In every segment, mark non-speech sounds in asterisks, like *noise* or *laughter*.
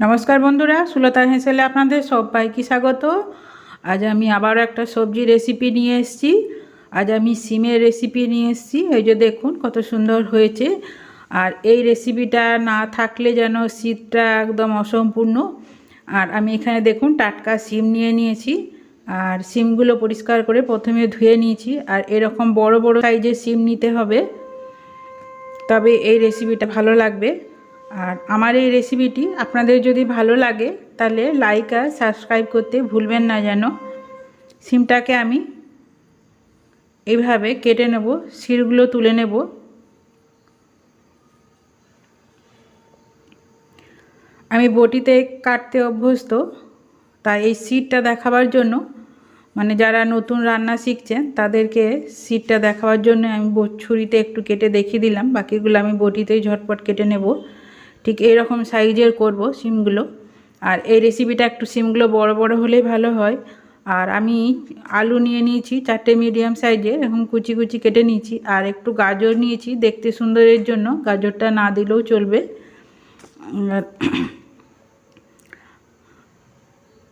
নমস্কার বন্ধুরা, সুলতা হেঁসেলে আপনাদের সবাইকে স্বাগত। আজ আমি আবারও একটা সবজি রেসিপি নিয়ে এসেছি। আজ আমি সিমের রেসিপি নিয়ে এসেছি। এই যে দেখুন কত সুন্দর হয়েছে। আর এই রেসিপিটা না থাকলে যেন শীতটা একদম অসম্পূর্ণ। আর আমি এখানে দেখুন টাটকা সিম নিয়ে নিয়েছি। আর সিমগুলো পরিষ্কার করে প্রথমে ধুয়ে নিয়েছি। আর এরকম বড় বড় সাইজের সিম নিতে হবে। তবে এই রেসিপিটা ভালো লাগবে। আর আমার এই রেসিপিটি আপনাদের যদি ভালো লাগে, তাহলে লাইক আর সাবস্ক্রাইব করতে ভুলবেন না যেন। সিমটাকে আমি এইভাবে কেটে নেব, শিরগুলো তুলে নেব। আমি বটিতে কাটতে অভ্যস্ত, তাই এই সিটটা দেখাবার জন্য মানে যারা নতুন রান্না শিখছেন, তাদেরকে সিটটা দেখাবার জন্য আমি ছুরিতে একটু কেটে দেখিয়ে দিলাম, বাকিগুলো আমি বটিতেই ঝটপট কেটে নেব। ঠিক এইরকম সাইজের করব সিমগুলো। আর এই রেসিপিটা একটু সিমগুলো বড় বড় হলেই ভালো হয়। আর আমি আলু নিয়ে নিয়েছি চারটে মিডিয়াম সাইজের এখন কুচি কুচি কেটে নিয়েছি। আর একটু গাজর নিয়েছি, দেখতে সুন্দরের জন্য। গাজরটা না দিলেও চলবে।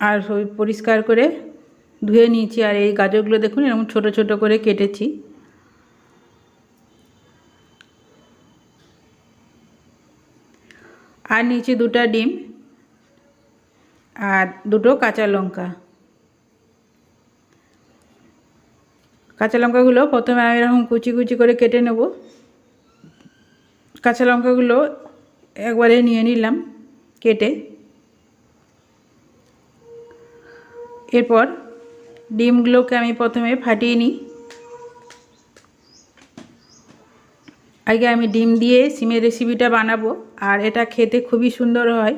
আর *clears throat* পরিষ্কার করে ধুয়ে নিয়েছি। আর এই গাজরগুলো দেখুন, এরকম ছোট ছোট করে কেটেছি। আর নিচে দুটা ডিম আর দুটো কাঁচা লঙ্কা। কাঁচা লঙ্কাগুলো প্রথমে আমি এরকম কুচি কুচি করে কেটে নেব। কাঁচা লঙ্কাগুলো একবারে নিয়ে নিলাম কেটে। এরপর ডিমগুলোকে আমি প্রথমে ফাটিয়ে নিই। আগে আমি ডিম দিয়ে সিমের রেসিপিটা বানাবো। আর এটা খেতে খুবই সুন্দর হয়।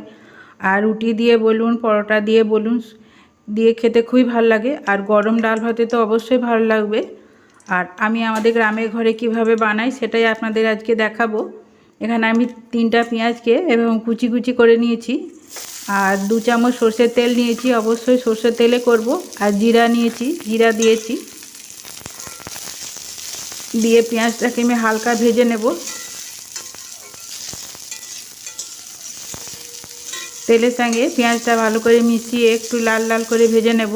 আর রুটি দিয়ে বলুন, পরোটা দিয়ে বলুন, দিয়ে খেতে খুবই ভালো লাগে। আর গরম ডাল ভাতে তো অবশ্যই ভালো লাগবে। আর আমি আমাদের গ্রামের ঘরে কীভাবে বানাই সেটাই আপনাদের আজকে দেখাবো। এখানে আমি তিনটা পেঁয়াজকে এবং কুচি কুচি করে নিয়েছি। আর দু চামচ সর্ষের তেল নিয়েছি, অবশ্যই সর্ষের তেলে করব। আর জিরা নিয়েছি, জিরা দিয়েছি। দিয়ে পেঁয়াজটাকে আমি হালকা ভেজে নেব। তেলের সঙ্গে পেঁয়াজটা ভালো করে মিশিয়ে একটু লাল লাল করে ভেজে নেব।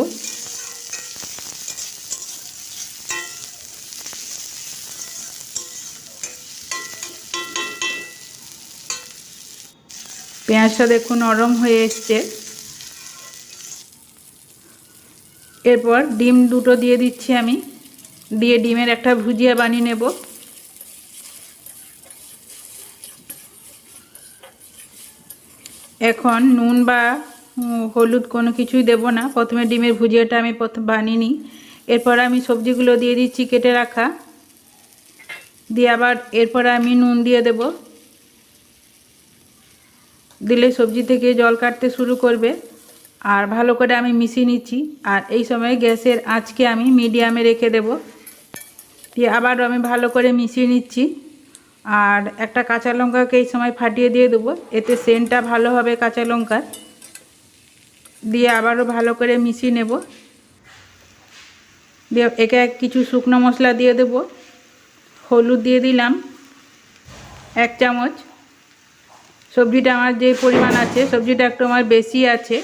পেঁয়াজটা দেখুন নরম হয়ে এসছে। এরপর ডিম দুটো দিয়ে দিচ্ছি আমি। দিয়ে ডিমের একটা ভুজিয়া বানিয়ে নেব। এখন নুন বা হলুদ কোনো কিছুই দেব না। প্রথমে ডিমের ভুজিয়াটা আমি প্রথম বানিয়ে নিই। এরপর আমি সবজিগুলো দিয়ে দিচ্ছি কেটে রাখা। দিয়ে আবার এরপর আমি নুন দিয়ে দেব। দিলে সবজি থেকে জল কাটতে শুরু করবে। আর ভালো করে আমি মিশিয়ে নিচ্ছি। আর এই সময় গ্যাসের আঁচকে আমি মিডিয়ামে রেখে দেব। দিয়ে আবার আমি ভালো করে মিশিয়ে নিচ্ছি। আর একটা কাঁচা লঙ্কাকে এই সময় ফাটিয়ে দিয়ে দেবো। এতে সেন্টটা ভালো হবে কাঁচা লঙ্কার। দিয়ে আবারও ভালো করে মিশিয়ে নেব। দিয়ে একে এক কিছু শুকনো মশলা দিয়ে দেব। হলুদ দিয়ে দিলাম এক চামচ। সবজিটা আমার যে পরিমাণ আছে, সবজিটা একটু আমার বেশি আছে।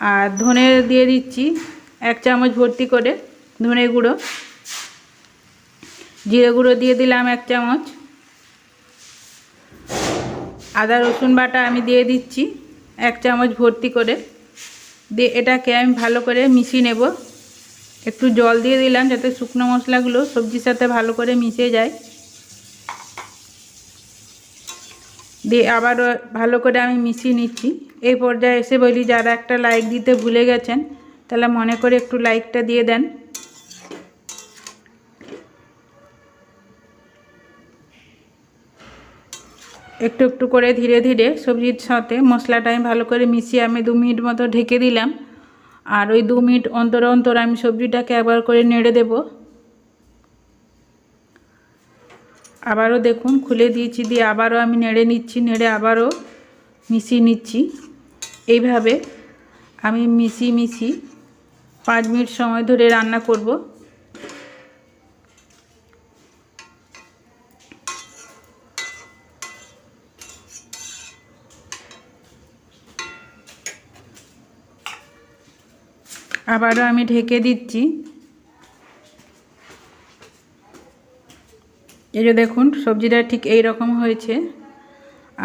আর ধনে দিয়ে দিচ্ছি এক চামচ ভর্তি করে ধনে গুঁড়ো। জিরে গুঁড়ো দিয়ে দিলাম এক চামচ। আদা, রসুন বাটা আমি দিয়ে দিচ্ছি। এক চামচ ভর্তি করে। দিয়ে এটাকে আমি ভালো করে মিশিয়ে নেব। একটু জল দিয়ে দিলাম যাতে শুকনো মশলাগুলো সবজির সাথে ভালো করে মিশে যায়। দিয়ে আবারও ভালো করে আমি মিশিয়ে নিচ্ছি। এই পর্যায়ে এসে বলি, যারা একটা লাইক দিতে ভুলে গেছেন, তাহলে মনে করে একটু লাইকটা দিয়ে দেন। একটু একটু করে ধীরে ধীরে সবজির সাথে মশলাটা আমি ভালো করে মিশিয়ে আমি দু মিনিট মতো ঢেকে দিলাম। আর ওই দু মিনিট অন্তর অন্তর আমি সবজিটাকে একবার করে নেড়ে দেব। আবারও দেখুন, খুলে দিয়েছি দিয়ে আবারও আমি নেড়ে নিচ্ছি, নেড়ে আবারও মিশিয়ে নিচ্ছি। এইভাবে আমি মিশিয়ে মিশিয়ে পাঁচ মিনিট সময় ধরে রান্না করব। আবারও আমি ঢেকে দিচ্ছি। এই যে দেখুন, সবজিটা ঠিক এই রকম হয়েছে।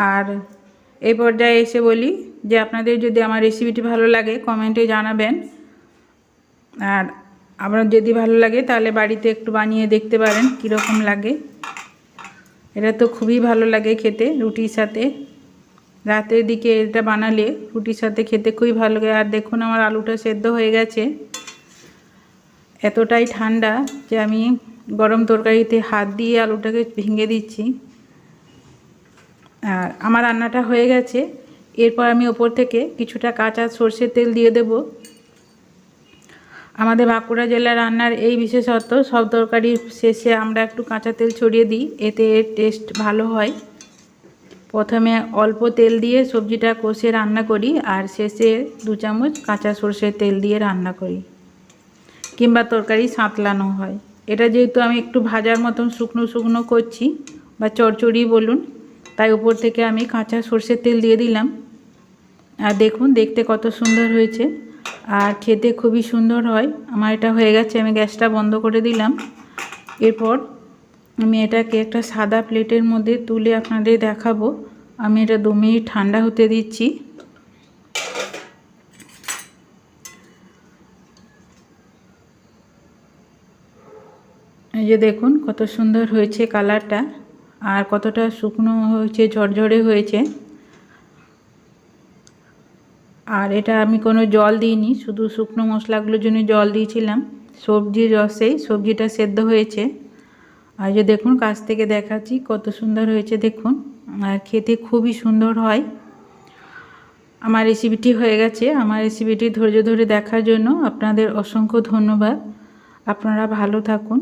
আর এই পর্যায়ে এসে বলি যে আপনাদের যদি আমার রেসিপিটি ভালো লাগে কমেন্টে জানাবেন। আর আপনার যদি ভালো লাগে, তাহলে বাড়িতে একটু বানিয়ে দেখতে পারেন, কীরকম লাগে। এটা তো খুবই ভালো লাগে খেতে, রুটির সাথে। রাতের দিকে এটা বানালে রুটির সাথে খেতে খুবই ভালো লাগে। আর দেখুন আমার আলুটা সেদ্ধ হয়ে গেছে। এতটাই ঠান্ডা যে আমি গরম তরকারিতে হাত দিয়ে আলুটাকে ভেঙে দিচ্ছি। আর আমার রান্নাটা হয়ে গেছে। এরপর আমি ওপর থেকে কিছুটা কাঁচা সর্ষের তেল দিয়ে দেব। আমাদের বাঁকুড়া জেলার রান্নার এই বিশেষত্ব, সব তরকারির শেষে আমরা একটু কাঁচা তেল ছড়িয়ে দিই। এতে এর টেস্ট ভালো হয়। প্রথমে অল্প তেল দিয়ে সবজিটা কষে রান্না করি আর শেষে দু চামচ কাঁচা সর্ষের তেল দিয়ে রান্না করি। কিংবা তরকারি সাঁতলানো হয়। এটা যেহেতু আমি একটু ভাজার মতন শুকনো শুকনো করছি বা চড়চড়ি বলুন, তাই উপর থেকে আমি কাঁচা সর্ষের তেল দিয়ে দিলাম। আর দেখুন, দেখতে কত সুন্দর হয়েছে। আর খেতে খুবই সুন্দর হয়। আমার এটা হয়ে গেছে, আমি গ্যাসটা বন্ধ করে দিলাম। এরপর আমি এটাকে একটা সাদা প্লেটের মধ্যে তুলে আপনাদের দেখাবো। আমি এটা দু মিনিট ঠান্ডা হতে দিচ্ছি। এই যে দেখুন কত সুন্দর হয়েছে কালারটা, আর কতটা শুকনো হয়েছে, ঝরঝরে হয়েছে। আর এটা আমি কোনো জল দিইনি, শুধু শুকনো মশলাগুলোর জন্য জল দিয়েছিলাম। সবজির রসেই সবজিটা সেদ্ধ হয়েছে। আর যে দেখুন, কাছ থেকে দেখাচ্ছি কত সুন্দর হয়েছে, দেখুন। আর খেতে খুবই সুন্দর হয়। আমার রেসিপিটি হয়ে গেছে। আমার রেসিপিটি ধৈর্য ধরে দেখার জন্য আপনাদের অসংখ্য ধন্যবাদ। আপনারা ভালো থাকুন।